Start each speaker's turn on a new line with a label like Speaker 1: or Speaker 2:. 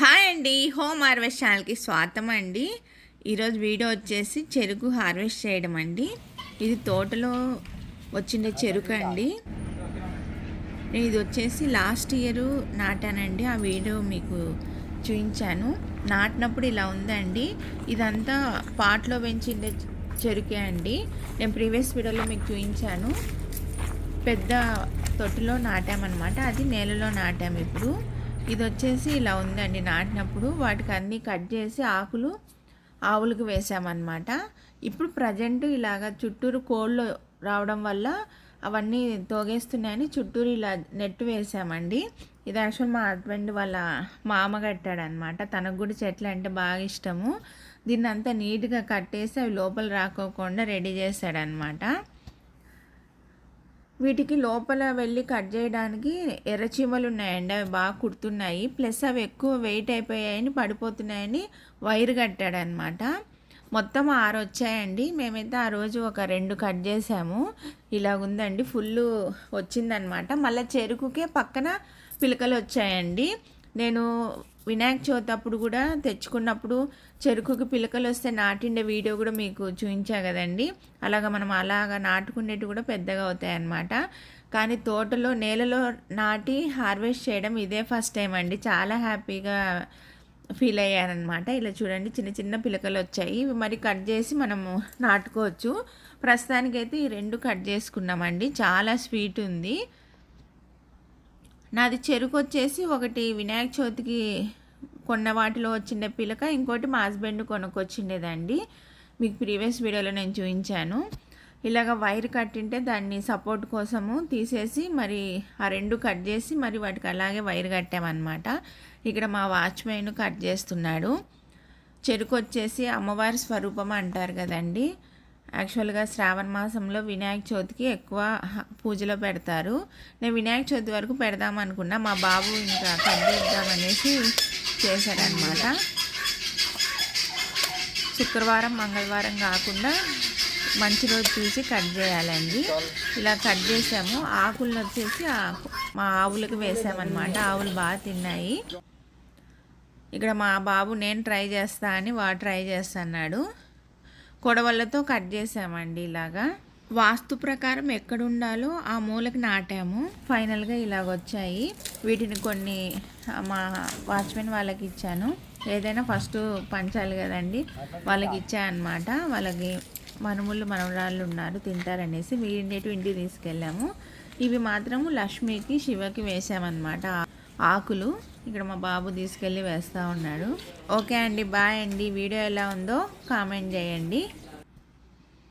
Speaker 1: Hi అండి. Home harvest ఛానల్కి స్వాగతం అండి. ఈరోజు వీడియో వచ్చేసి చెరుకు హార్వెస్ట్ చేయడం అండి. ఇది తోటలో వచ్చిన చెరుకు అండి. నేను ఇది వచ్చేసి లాస్ట్ ఇయర్ నాటానండి. ఆ వీడియో మీకు చూపించాను. నాటినప్పుడు ఇలా ఉందండి. ఇదంతా పాట్లో పెంచిండే చెరుకే అండి. నేను ప్రీవియస్ వీడియోలో మీకు చూపించాను. పెద్ద తొట్టులో నాటామన్నమాట. అది నేలలో నాటాము ఇప్పుడు. ఇది వచ్చేసి ఇలా ఉందండి నాటినప్పుడు. వాటికి అన్నీ కట్ చేసి ఆకులు ఆవులకు వేసామన్నమాట. ఇప్పుడు ప్రజెంట్ ఇలాగ చుట్టూరు కోళ్ళు రావడం వల్ల అవన్నీ తోగేస్తున్నాయని చుట్టూరు ఇలా నెట్ వేసామండి. ఇది యాక్చువల్ మా హస్బెండ్ వాళ్ళ మామ కట్టాడనమాట తనకు కూడా చెట్లు అంటే బాగా ఇష్టము. దీన్ని అంతా నీట్గా కట్టేసి అవి లోపల రాకోకుండా రెడీ చేశాడనమాట వీటికి లోపల వెళ్ళి కట్ చేయడానికి ఎర్రచీమలు ఉన్నాయండి అవి బాగా కుడుతున్నాయి. ప్లస్ అవి ఎక్కువ వెయిట్ అయిపోయాయని పడిపోతున్నాయని వైర్ కట్టాడనమాట. మొత్తం ఆరు వచ్చాయండి. మేమైతే ఆ రోజు ఒక రెండు కట్ చేసాము. ఇలా ఉందండి. ఫుల్ వచ్చిందనమాట. మళ్ళీ చెరుకుకే పక్కన పిలకలు వచ్చాయండి. నేను వినాయక చవితి అప్పుడు కూడా తెచ్చుకున్నప్పుడు చెరుకుకి పిలకలు వస్తే నాటిండే వీడియో కూడా మీకు చూపించా కదండి. అలాగ మనం అలాగ నాటుకునేవి కూడా పెద్దగా అవుతాయి అన్నమాట కానీ తోటలో నేలలో నాటి హార్వెస్ట్ చేయడం ఇదే ఫస్ట్ టైం అండి. చాలా హ్యాపీగా ఫీల్ అయ్యానమాట ఇలా చూడండి చిన్న చిన్న పిలకలు వచ్చాయి. ఇవి మరి కట్ చేసి మనము నాటుకోవచ్చు. ప్రస్తుతానికైతే ఈ రెండు కట్ చేసుకున్నామండి. చాలా స్వీట్ ఉంది. నాది చెరుకు వచ్చేసి ఒకటి వినాయక చవితికి కొన్న వాటిలో వచ్చిండే పిలక ఇంకోటి మా హస్బెండ్ కొనుక్కొచ్చిండేదండి. మీకు ప్రీవియస్ వీడియోలో నేను చూపించాను. ఇలాగ వైర్ కట్టింటే దాన్ని సపోర్ట్ కోసము తీసేసి మరి ఆ రెండు కట్ చేసి మరి వాటికి అలాగే వైర్ కట్టామన్నమాట. ఇక్కడ మా వాచ్మెన్ కట్ చేస్తున్నాడు. చెరుకు వచ్చేసి అమ్మవారి స్వరూపం అంటారు కదండి. యాక్చువల్గా శ్రావణ మాసంలో వినాయక చవితికి ఎక్కువ పూజలో పెడతారు. నేను వినాయక చవితి వరకు పెడదాం అనుకున్నా. మా బాబు ఇంకా కట్ చేద్దామనేసి చేశాడనమాట శుక్రవారం మంగళవారం కాకుండా మంచి రోజు చూసి కట్ చేయాలండి. ఇలా కట్ చేసాము. ఆకులను వచ్చేసి మా ఆవులకు వేసామన్నమాట. ఆవులు బాగా తిన్నాయి. ఇక్కడ మా బాబు నేను ట్రై చేస్తా అని వాడు ట్రై చేస్తున్నాడు. కొడవళ్ళతో కట్ చేసామండి ఇలాగా. వాస్తు ప్రకారం ఎక్కడుండాలో ఆ మూలకి నాటాము. ఫైనల్గా ఇలాగ వచ్చాయి వీటిని కొన్ని మా వాచ్మెన్ వాళ్ళకి ఇచ్చాను. ఏదైనా ఫస్ట్ పంచాలి కదండి. వాళ్ళకి ఇచ్చాయన్నమాట వాళ్ళకి మనుములు మనవరాళ్ళు ఉన్నారు తింటారనేసి వీడినేటి ఇంటికి తీసుకెళ్ళాము. ఇవి మాత్రము లక్ష్మికి శివకి వేసామన్నమాట. ఆకులు ఇక్కడ మా బాబు తీసుకెళ్ళి వేస్తూ ఉన్నాడు. ఓకే అండి బాయ్ అండి. వీడియో ఎలా ఉందో కామెంట్ చేయండి.